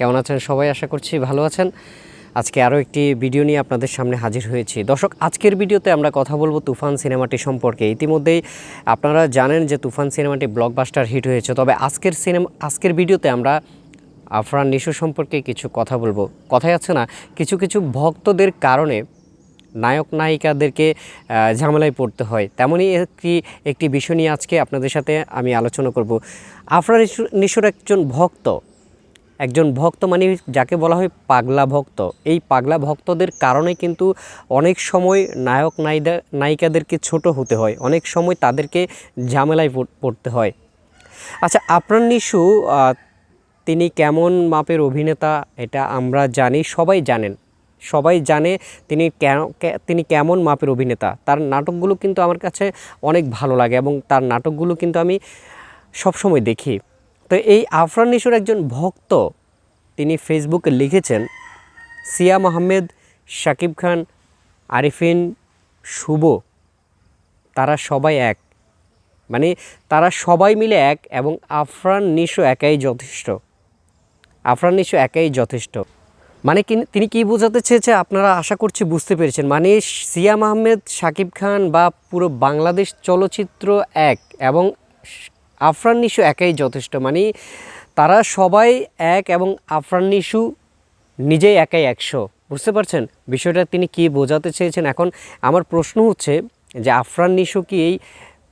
কেমন আছেন? সবাই আশা করছি ভালো আছেন। আজকে আরও একটি ভিডিও নিয়ে আপনাদের সামনে হাজির হয়েছি। দর্শক, আজকের ভিডিওতে আমরা কথা বলব তুফান সিনেমাটি সম্পর্কে। ইতিমধ্যেই আপনারা জানেন যে তুফান সিনেমাটি ব্লকবাস্টার হিট হয়েছে। তবে আজকের সিনেমা আজকের ভিডিওতে আমরা আফরান নিশো সম্পর্কে কিছু কথা বলব। কথাই আছে না, কিছু কিছু ভক্তদের কারণে নায়ক নায়িকাদেরকে ঝামেলায় পড়তে হয়। তেমনই একটি একটি বিষয় নিয়ে আজকে আপনাদের সাথে আমি আলোচনা করব। আফরান নিশুর একজন ভক্ত একজন ভক্ত মানে যাকে বলা হয় পাগলা ভক্ত। এই পাগলা ভক্তদের কারণে কিন্তু অনেক সময় নায়ক নায়িকা, নায়িকাদেরকে ছোট হতে হয়, অনেক সময় তাদেরকে ঝামেলায় পড়- পড়তে হয়। আচ্ছা আপনার নিশু তিনি কেমন মাপের অভিনেতা এটা আমরা জানি, সবাই জানেন। সবাই জানে তিনি কেন তিনি কেমন মাপের অভিনেতা। তার নাটকগুলো কিন্তু আমার কাছে অনেক ভালো লাগে এবং তার নাটকগুলো কিন্তু আমি সবসময় দেখি। তো এই আফরান নিশোর একজন ভক্ত, তিনি ফেসবুকে লিখেছেন সিয়াম আহমেদ শাকিব খান, আরিফিন, শুভ, তারা সবাই এক। মানে তারা সবাই মিলে এক এবং আফরান নিশো একাই যথেষ্ট। আফরান নিশো একাই যথেষ্ট। মানে তিনি কি বোঝাতে চেয়েছে আপনারা আশা করছি বুঝতে পেরেছেন। মানে সিয়াম আহমেদ শাকিব খান বা পুরো বাংলাদেশ চলচ্চিত্র এক এবং আফরান নিশু একাই যথেষ্ট। মানে তারা সবাই এক এবং আফরান নিশু নিজেই একাই একশো। বুঝতে পারছেন? বিষয়টা তিনি কি বোঝাতে চেয়েছেন? এখন আমার প্রশ্ন হচ্ছে যে আফরান নিশু কি এই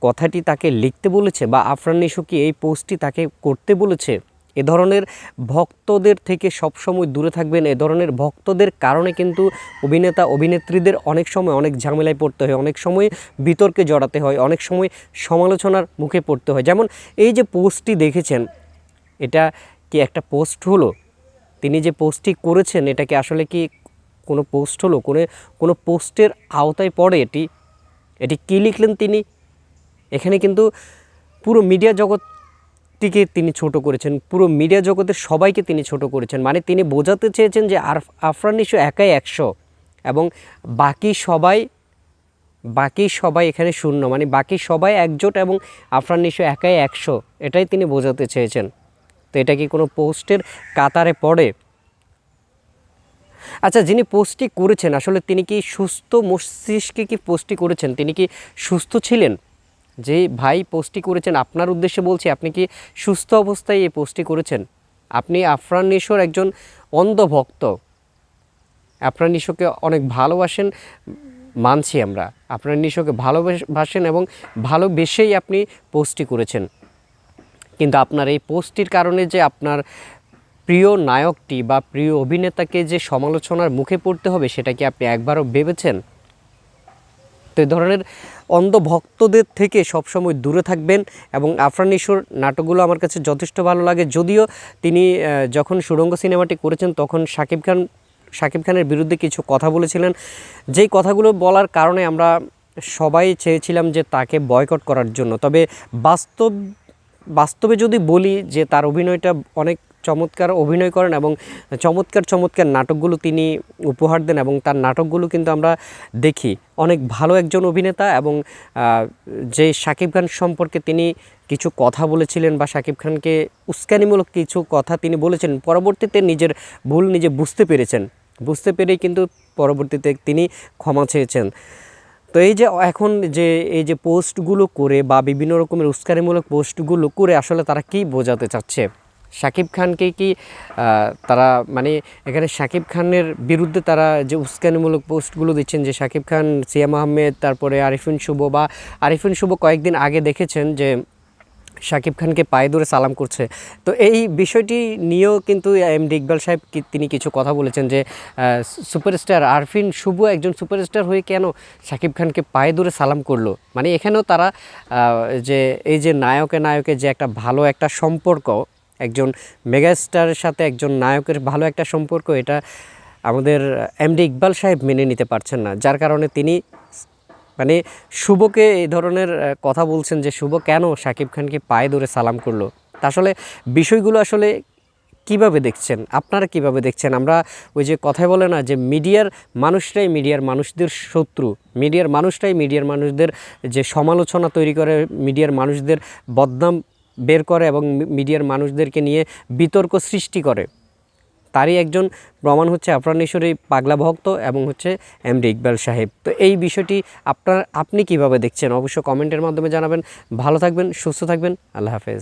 কথাটি তাকে লিখতে বলেছে বা আফরান নিশু কি এই পোস্টটি তাকে করতে বলেছে? এ ধরনের ভক্তদের থেকে সবসময় দূরে থাকবেন। এ ধরনের ভক্তদের কারণে কিন্তু অভিনেতা, অভিনেত্রীদের অনেক সময় অনেক ঝামেলায় পড়তে হয়, অনেক সময় বিতর্কে জড়াতে হয়, অনেক সময় সমালোচনার মুখে পড়তে হয়। যেমন এই যে পোস্টটি দেখেছেন, এটা কি একটা পোস্ট হলো? তিনি যে পোস্টটি করেছেন, এটা কি আসলে কি কোনো পোস্ট হলো? কোনো কোনো পোস্টের আওতায় পড়ে এটি? এটি কী লিখলেন তিনি? এখানে কিন্তু পুরো মিডিয়া জগৎটিকে তিনি ছোট করেছেন, পুরো মিডিয়া জগতের সবাইকে তিনি ছোট করেছেন। মানে তিনি বোঝাতে চেয়েছেন যে আরফ, আফরান নিশো একাই একশো এবং বাকি সবাই বাকি সবাই এখানে শূন্য। মানে বাকি সবাই একজোট এবং আফরান নিশো একাই একশো। এটাই তিনি বোঝাতে চেয়েছেন। তো এটা কি কোনো পোস্টের কাতারে পড়ে? আচ্ছা যিনি পোস্টটি করেছেন, আসলে তিনি কি সুস্থ মস্তিষ্কে কি পোস্টটি করেছেন? তিনি কি সুস্থ ছিলেন? যে ভাই পোস্টটি করেছেন, আপনার উদ্দেশ্যে বলছি, আপনি কি সুস্থ অবস্থায় এই পোস্টটি করেছেন? আপনি আফরান নিশোর একজন অন্ধ ভক্ত আপনার নিশোকে অনেক ভালোবাসেন, মানছি আমরা। আপনার নিশোকে ভালোবাসেন এবং ভালোবেসেই আপনি পোস্টটি করেছেন। কিন্তু আপনার এই পোস্টটির কারণে যে আপনার প্রিয় নায়কটি বা প্রিয় অভিনেতাকে যে সমালোচনার মুখে পড়তে হবে, সেটা কি আপনি একবারও ভেবেছেন? তো এই ধরনের অন্ধ ভক্তদের থেকে সবসময় দূরে থাকবেন এবং আফরান ইস্যুর নাটকগুলো আমার কাছে যথেষ্ট ভালো লাগে। যদিও তিনি যখন সুরঙ্গ সিনেমাটি করেছেন, তখন শাকিব খান, শাকিব খানের বিরুদ্ধে কিছু কথা বলেছিলেন। যেই কথাগুলো বলার কারণে আমরা সবাই চেয়েছিলাম যে তাকে বয়কট করার জন্য। তবে বাস্তব, বাস্তবে যদি বলি যে তার অভিনয়টা অনেক চমৎকার অভিনয় করেন এবং চমৎকার চমৎকার নাটকগুলো তিনি উপহার দেন এবং তার নাটকগুলো কিন্তু আমরা দেখি। অনেক ভালো একজন অভিনেতা এবং যে শাকিব খান সম্পর্কে তিনি কিছু কথা বলেছিলেন বা শাকিব খানকে উস্কানিমূলক কিছু কথা তিনি বলেছেন, পরবর্তীতে নিজের ভুল নিজে বুঝতে পেরেছেন। বুঝতে পেরেই কিন্তু পরবর্তীতে তিনি ক্ষমা চেয়েছেন। তো এই যে এখন যে, এই যে পোস্টগুলো করে বা বিভিন্ন রকমের উস্কানিমূলক পোস্টগুলো করে আসলে তারা কি বোঝাতে চাচ্ছে? শাকিব খানকে কি তারা মানে এখানে শাকিব খানের বিরুদ্ধে তারা যে উস্কানিমূলক পোস্টগুলো দিচ্ছেন যে শাকিব খান, সিয়াম আহমেদ, তারপরে আরিফিন শুভ বা আরিফিন শুভ কয়েকদিন আগে দেখেছেন যে শাকিব খানকে পায়ে ধরে সালাম করছে। তো এই বিষয়টি নিয়েও কিন্তু এমডি ইকবাল সাহেব তিনি কিছু কথা বলেছেন যে সুপারস্টার আরফিন শুভ একজন সুপারস্টার হয়ে কেন শাকিব খানকে পায়ে ধরে সালাম করল? মানে এখানেও তারা যে এই যে নায়কে নায়কের যে একটা ভালো একটা সম্পর্ক একজন মেগাস্টারের সাথে একজন নায়কের ভালো একটা সম্পর্ক, এটা আমাদের এমডি ইকবাল সাহেব মেনে নিতে পারছেন না। যার কারণে তিনি মানে শুভকে এই ধরনের কথা বলছেন যে, শুভ, কেন সাকিব খানকে পায়ে ধরে সালাম করল? তা আসলে বিষয়গুলো আসলে কীভাবে দেখছেন? আপনারা কীভাবে দেখছেন? আমরা ওই যে কথায় বলে না যে, মিডিয়ার মানুষরাই মিডিয়ার মানুষদের শত্রু। মিডিয়ার মানুষটাই মিডিয়ার মানুষদের যে সমালোচনা তৈরি করে, মিডিয়ার মানুষদের বদনাম বের করে এবং মিডিয়ার মানুষদেরকে নিয়ে বিতর্ক সৃষ্টি করে। তারই একজন প্রমাণ হচ্ছে আফরানেশ্বরী পাগলা ভক্ত এবং হচ্ছে এমডি ইকবাল সাহেব। তো এই বিষয়টি আপনার, আপনি কীভাবে দেখছেন? অবশ্য কমেন্টের মাধ্যমে জানাবেন। ভালো থাকবেন, সুস্থ থাকবেন। আল্লাহ হাফেজ।